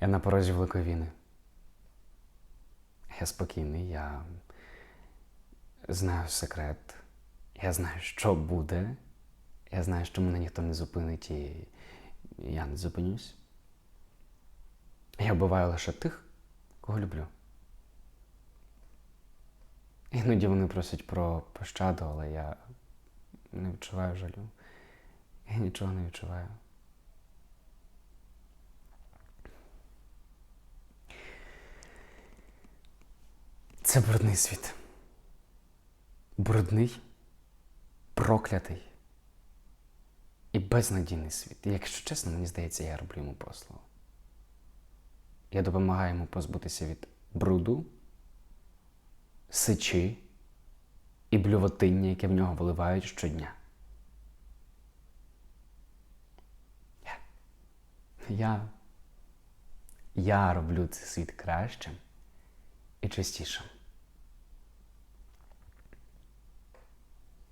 Я на порозі великої війни. Я спокійний, я знаю секрет. Я знаю, що буде. Я знаю, що мене ніхто не зупинить і я не зупинюсь. Я вбиваю лише тих, кого люблю. Іноді вони просять про пощаду, але я не відчуваю жалю. Я нічого не відчуваю. Це брудний світ. Брудний, проклятий і безнадійний світ. І якщо чесно, мені здається, я роблю йому послугу. Я допомагаю йому позбутися від бруду, сичі і блювотиння, яке в нього виливають щодня. Я, я, я роблю цей світ кращим і чистішим.